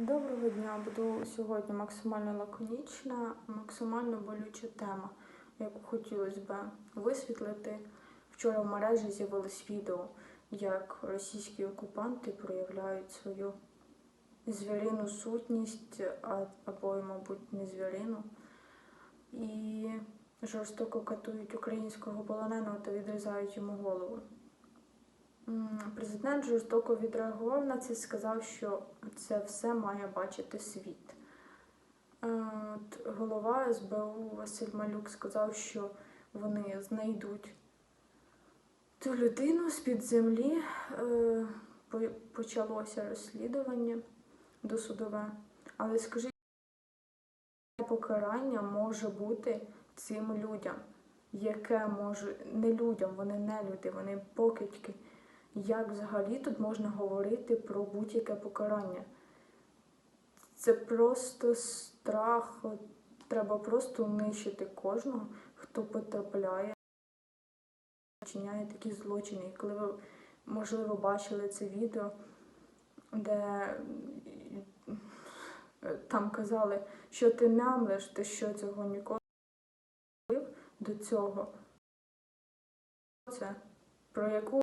Доброго дня. Буду сьогодні максимально лаконічна, максимально болюча тема, яку хотілося б висвітлити. Вчора в мережі з'явилось відео, як російські окупанти проявляють свою звірину сутність, або, мабуть, не звірину, і жорстоко катують українського полоненого та відрізають йому голову. Президент жорстоко відреагував на це, і сказав, що це все має бачити світ. Е, От голова СБУ Василь Малюк сказав, що вони знайдуть ту людину з-під землі. Е, Почалося розслідування досудове. Але скажіть, яке покарання може бути цим людям? Яке може не людям, вони не люди, вони покидьки. Як взагалі тут можна говорити про будь-яке покарання? Це просто страх. Треба просто нищити кожного, хто потрапляє, вчиняє такі злочини. І коли ви, можливо, бачили це відео, де е, там казали, що ти мямлиш, ти що цього ніколи не робив до цього. Це про яку